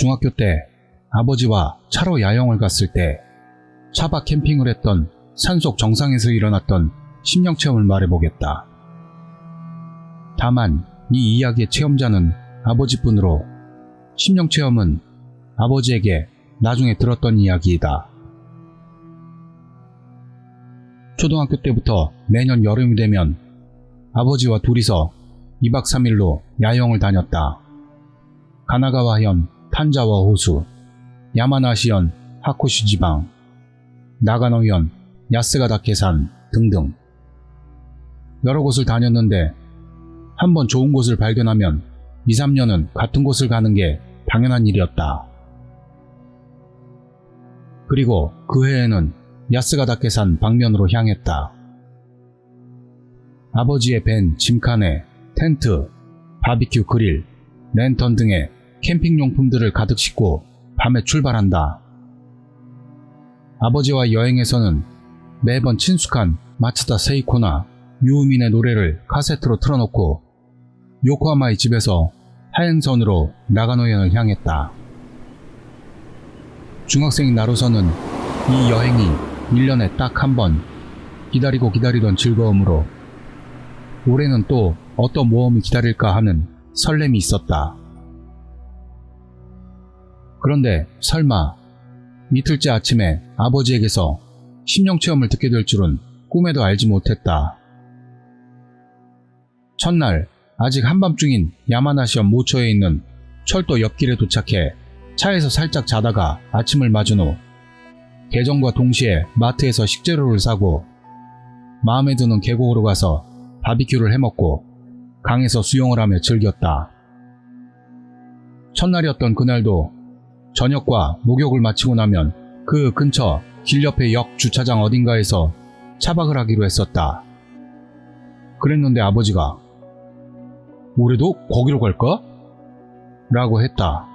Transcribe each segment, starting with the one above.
중학교 때 아버지와 차로 야영을 갔을 때 차박 캠핑을 했던 산속 정상에서 일어났던 심령 체험을 말해보겠다. 다만 이 이야기의 체험자는 아버지뿐으로 심령 체험은 아버지에게 나중에 들었던 이야기이다. 초등학교 때부터 매년 여름이 되면 아버지와 둘이서 2박 3일로 야영을 다녔다. 가나가와현 탄자와 호수, 야마나시현 하쿠슈 지방, 나가노현 야스가다케산 등등 여러 곳을 다녔는데 한번 좋은 곳을 발견하면 2, 3년은 같은 곳을 가는 게 당연한 일이었다. 그리고 그 해에는 야스가다케산 방면으로 향했다. 아버지의 밴, 짐칸에 텐트, 바비큐 그릴, 랜턴 등의 캠핑 용품들을 가득 싣고 밤에 출발한다. 아버지와 여행에서는 매번 친숙한 마츠다 세이코나 유우민의 노래를 카세트로 틀어놓고 요코하마의 집에서 하행선으로 나가노현을 향했다. 중학생인 나로서는 이 여행이 1년에 딱 한 번 기다리고 기다리던 즐거움으로 올해는 또 어떤 모험이 기다릴까 하는 설렘이 있었다. 그런데 설마 이틀째 아침에 아버지에게서 심령 체험을 듣게 될 줄은 꿈에도 알지 못했다. 첫날 아직 한밤중인 야마나시현 모처에 있는 철도 옆길에 도착해 차에서 살짝 자다가 아침을 맞은 후 개정과 동시에 마트에서 식재료를 사고 마음에 드는 계곡으로 가서 바비큐를 해먹고 강에서 수영을 하며 즐겼다. 첫날이었던 그날도 저녁과 목욕을 마치고 나면 그 근처 길 옆의 역 주차장 어딘가에서 차박을 하기로 했었다. 그랬는데 아버지가 올해도 거기로 갈까? 라고 했다.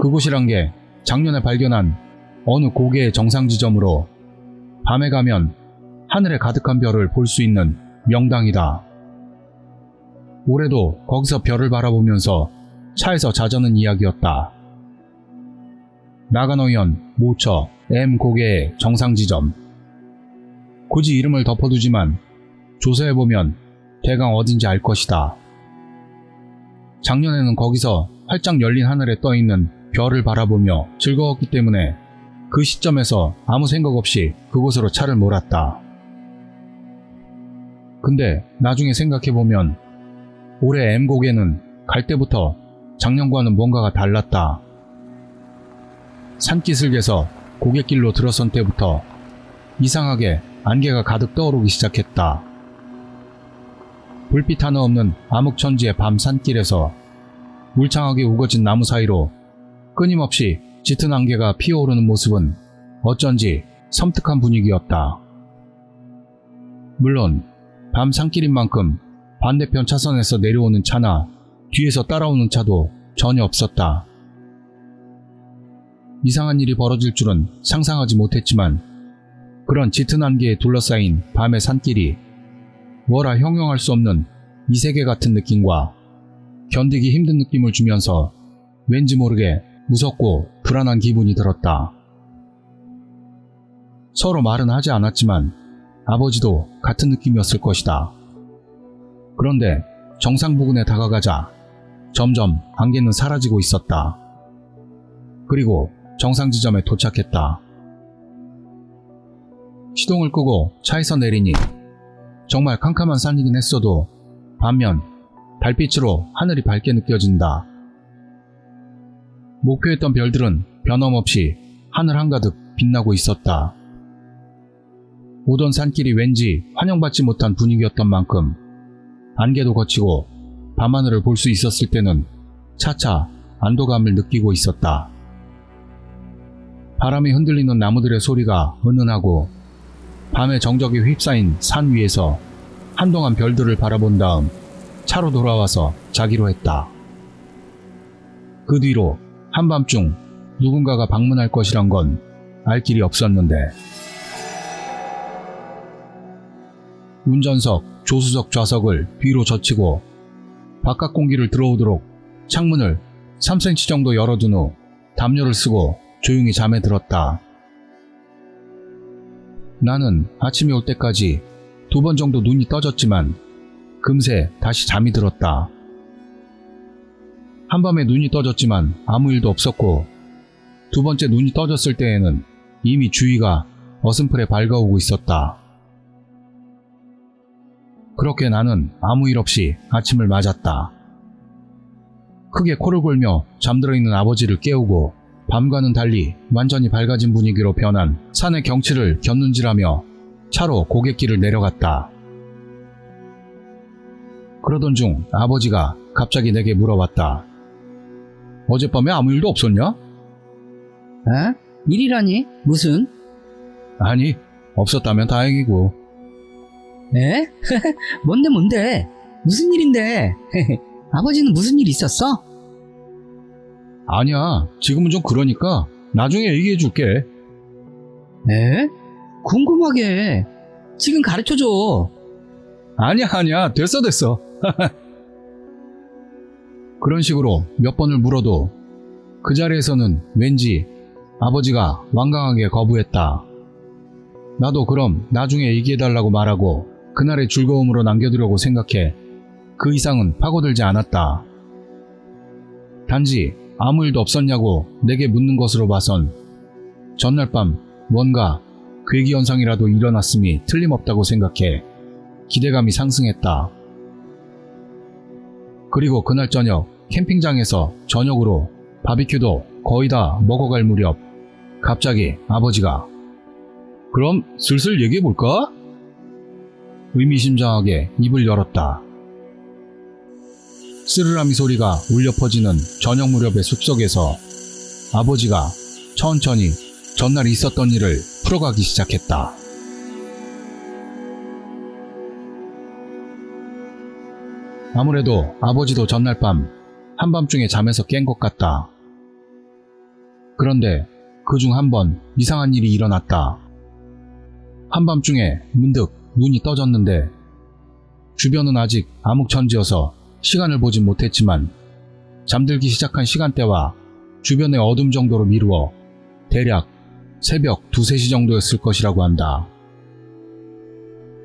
그곳이란 게 작년에 발견한 어느 고개의 정상 지점으로 밤에 가면 하늘에 가득한 별을 볼 수 있는 명당이다. 올해도 거기서 별을 바라보면서 차에서 자자는 이야기였다. 나가노현, 모처, M 고개의 정상 지점. 굳이 이름을 덮어두지만 조사해보면 대강 어딘지 알 것이다. 작년에는 거기서 활짝 열린 하늘에 떠있는 별을 바라보며 즐거웠기 때문에 그 시점에서 아무 생각 없이 그곳으로 차를 몰았다. 근데 나중에 생각해보면 올해 M곡에는 갈 때부터 작년과는 뭔가가 달랐다. 산기슭에서 고갯길로 들어선 때부터 이상하게 안개가 가득 떠오르기 시작했다. 불빛 하나 없는 암흑천지의 밤 산길에서 울창하게 우거진 나무 사이로 끊임없이 짙은 안개가 피어오르는 모습은 어쩐지 섬뜩한 분위기였다. 물론 밤 산길인 만큼 반대편 차선에서 내려오는 차나 뒤에서 따라오는 차도 전혀 없었다. 이상한 일이 벌어질 줄은 상상하지 못했지만 그런 짙은 안개에 둘러싸인 밤의 산길이 뭐라 형용할 수 없는 이 세계 같은 느낌과 견디기 힘든 느낌을 주면서 왠지 모르게 무섭고 불안한 기분이 들었다. 서로 말은 하지 않았지만 아버지도 같은 느낌이었을 것이다. 그런데 정상 부근에 다가가자 점점 안개는 사라지고 있었다. 그리고 정상 지점에 도착했다. 시동을 끄고 차에서 내리니 정말 캄캄한 산이긴 했어도 반면 달빛으로 하늘이 밝게 느껴진다. 목표했던 별들은 변함없이 하늘 한가득 빛나고 있었다. 오던 산길이 왠지 환영받지 못한 분위기였던 만큼 안개도 거치고 밤하늘을 볼 수 있었을 때는 차차 안도감을 느끼고 있었다. 바람이 흔들리는 나무들의 소리가 은은하고 밤의 정적이 휩싸인 산 위에서 한동안 별들을 바라본 다음 차로 돌아와서 자기로 했다. 그 뒤로 한밤중 누군가가 방문할 것이란 건 알 길이 없었는데 운전석, 조수석 좌석을 뒤로 젖히고 바깥 공기를 들어오도록 창문을 3cm 정도 열어둔 후 담요를 쓰고 조용히 잠에 들었다. 나는 아침이 올 때까지 두 번 정도 눈이 떠졌지만 금세 다시 잠이 들었다. 한밤에 눈이 떠졌지만 아무 일도 없었고 두 번째 눈이 떠졌을 때에는 이미 주위가 어슴풀에 밝아오고 있었다. 그렇게 나는 아무 일 없이 아침을 맞았다. 크게 코를 골며 잠들어 있는 아버지를 깨우고 밤과는 달리 완전히 밝아진 분위기로 변한 산의 경치를 곁눈질하며 차로 고갯길을 내려갔다. 그러던 중 아버지가 갑자기 내게 물어봤다. 어젯밤에 아무 일도 없었냐? 에? 일이라니? 무슨? 아니, 없었다면 다행이고. 에? 뭔데 뭔데? 무슨 일인데? 아버지는 무슨 일 있었어? 아니야, 지금은 좀 그러니까 나중에 얘기해 줄게. 에? 궁금하게. 지금 가르쳐 줘. 아니야, 아니야, 됐어, 됐어. 그런 식으로 몇 번을 물어도 그 자리에서는 왠지 아버지가 완강하게 거부했다. 나도 그럼 나중에 얘기해달라고 말하고 그날의 즐거움으로 남겨두려고 생각해 그 이상은 파고들지 않았다. 단지 아무 일도 없었냐고 내게 묻는 것으로 봐선 전날 밤 뭔가 괴기 현상이라도 일어났음이 틀림없다고 생각해 기대감이 상승했다. 그리고 그날 저녁 캠핑장에서 저녁으로 바비큐도 거의 다 먹어갈 무렵 갑자기 아버지가 그럼 슬슬 얘기해볼까? 의미심장하게 입을 열었다. 쓰르라미 소리가 울려 퍼지는 저녁 무렵의 숲속에서 아버지가 천천히 전날 있었던 일을 풀어가기 시작했다. 아무래도 아버지도 전날 밤 한밤중에 잠에서 깬 것 같다. 그런데 그 중 한 번 이상한 일이 일어났다. 한밤중에 문득 눈이 떠졌는데 주변은 아직 암흑천지여서 시간을 보진 못했지만 잠들기 시작한 시간대와 주변의 어둠 정도로 미루어 대략 새벽 2, 3시 정도였을 것이라고 한다.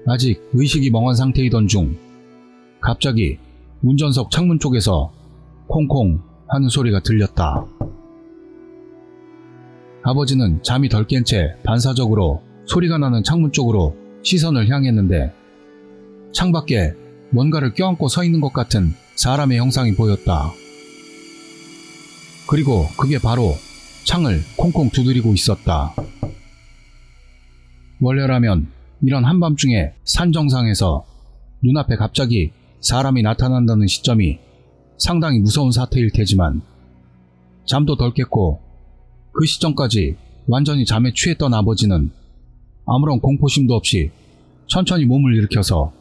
아직 의식이 멍한 상태이던 중 갑자기 운전석 창문 쪽에서 콩콩 하는 소리가 들렸다. 아버지는 잠이 덜 깬 채 반사적으로 소리가 나는 창문 쪽으로 시선을 향했는데 창밖에 뭔가를 껴안고 서 있는 것 같은 사람의 형상이 보였다. 그리고 그게 바로 창을 콩콩 두드리고 있었다. 원래라면 이런 한밤중에 산 정상에서 눈앞에 갑자기 사람이 나타난다는 시점이 상당히 무서운 사태일 테지만 잠도 덜 깼고 그 시점까지 완전히 잠에 취했던 아버지는 아무런 공포심도 없이 천천히 몸을 일으켜서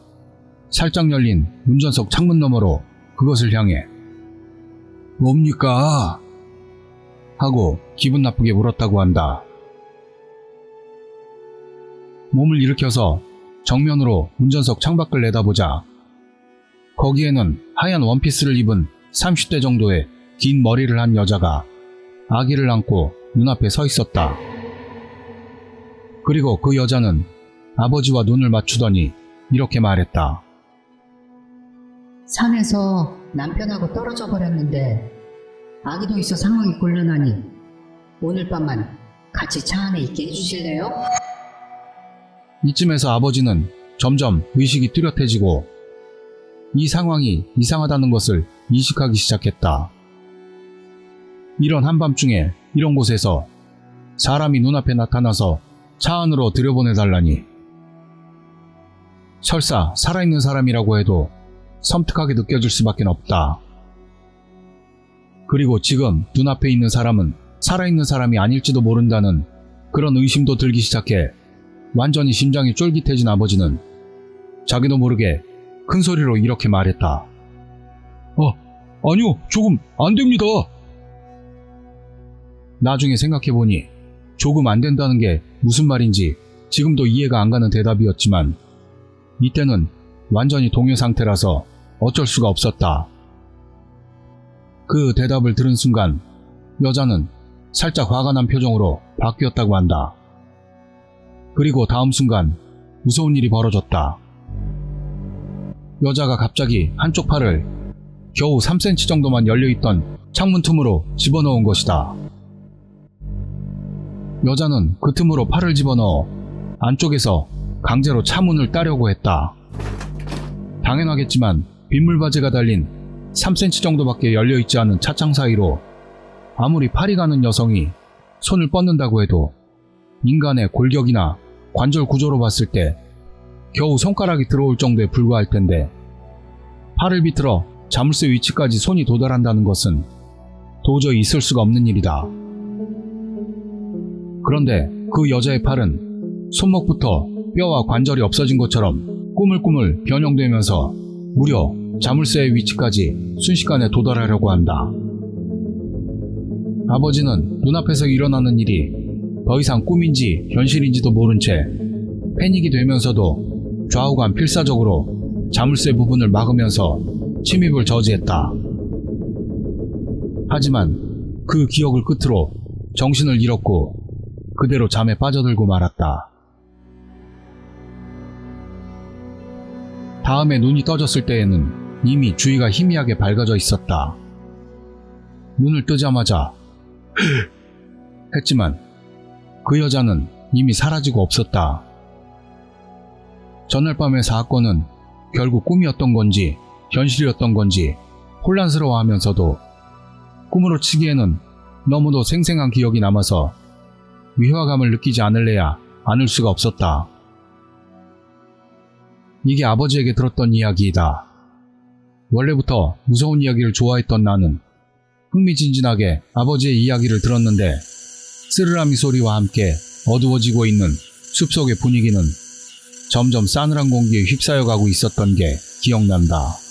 살짝 열린 운전석 창문 너머로 그것을 향해 뭡니까? 하고 기분 나쁘게 물었다고 한다. 몸을 일으켜서 정면으로 운전석 창밖을 내다보자 거기에는 하얀 원피스를 입은 30대 정도의 긴 머리를 한 여자가 아기를 안고 눈앞에 서 있었다. 그리고 그 여자는 아버지와 눈을 맞추더니 이렇게 말했다. 산에서 남편하고 떨어져 버렸는데 아기도 있어 상황이 곤란하니 오늘 밤만 같이 차 안에 있게 해주실래요? 이쯤에서 아버지는 점점 의식이 뚜렷해지고 이 상황이 이상하다는 것을 인식하기 시작했다. 이런 한밤중에 이런 곳에서 사람이 눈앞에 나타나서 차 안으로 들여보내달라니. 설사 살아있는 사람이라고 해도 섬뜩하게 느껴질 수밖에 없다. 그리고 지금 눈앞에 있는 사람은 살아있는 사람이 아닐지도 모른다는 그런 의심도 들기 시작해 완전히 심장이 쫄깃해진 아버지는 자기도 모르게 큰 소리로 이렇게 말했다. 어, 아니요, 조금 안 됩니다. 나중에 생각해보니 조금 안 된다는 게 무슨 말인지 지금도 이해가 안 가는 대답이었지만 이때는 완전히 동요 상태라서 어쩔 수가 없었다. 그 대답을 들은 순간 여자는 살짝 화가 난 표정으로 바뀌었다고 한다. 그리고 다음 순간 무서운 일이 벌어졌다. 여자가 갑자기 한쪽 팔을 겨우 3cm 정도만 열려있던 창문 틈으로 집어넣은 것이다. 여자는 그 틈으로 팔을 집어넣어 안쪽에서 강제로 차 문을 따려고 했다. 당연하겠지만 빗물 바지가 달린 3cm 정도밖에 열려있지 않은 차창 사이로 아무리 팔이 가는 여성이 손을 뻗는다고 해도 인간의 골격이나 관절 구조로 봤을 때 겨우 손가락이 들어올 정도에 불과할 텐데 팔을 비틀어 자물쇠 위치까지 손이 도달한다는 것은 도저히 있을 수가 없는 일이다. 그런데 그 여자의 팔은 손목부터 뼈와 관절이 없어진 것처럼 꾸물꾸물 변형되면서 무려 자물쇠의 위치까지 순식간에 도달하려고 한다. 아버지는 눈앞에서 일어나는 일이 더 이상 꿈인지 현실인지도 모른 채 패닉이 되면서도 좌우간 필사적으로 자물쇠 부분을 막으면서 침입을 저지했다. 하지만 그 기억을 끝으로 정신을 잃었고 그대로 잠에 빠져들고 말았다. 다음에 눈이 떠졌을 때에는 이미 주위가 희미하게 밝아져 있었다. 눈을 뜨자마자 했지만 그 여자는 이미 사라지고 없었다. 전날 밤의 사건은 결국 꿈이었던 건지 현실이었던 건지 혼란스러워 하면서도 꿈으로 치기에는 너무도 생생한 기억이 남아서 위화감을 느끼지 않을래야 않을 수가 없었다. 이게 아버지에게 들었던 이야기이다. 원래부터 무서운 이야기를 좋아했던 나는 흥미진진하게 아버지의 이야기를 들었는데 쓰르라미 소리와 함께 어두워지고 있는 숲속의 분위기는 점점 싸늘한 공기에 휩싸여 가고 있었던 게 기억난다.